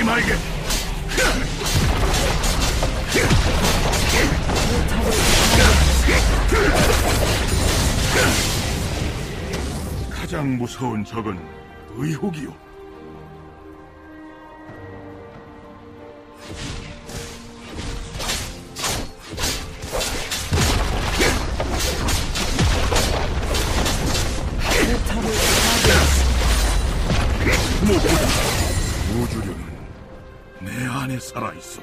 잊지 말게. 가장 무서운 적은 의혹이요. 무엇보다 우주령은 メアネサライス。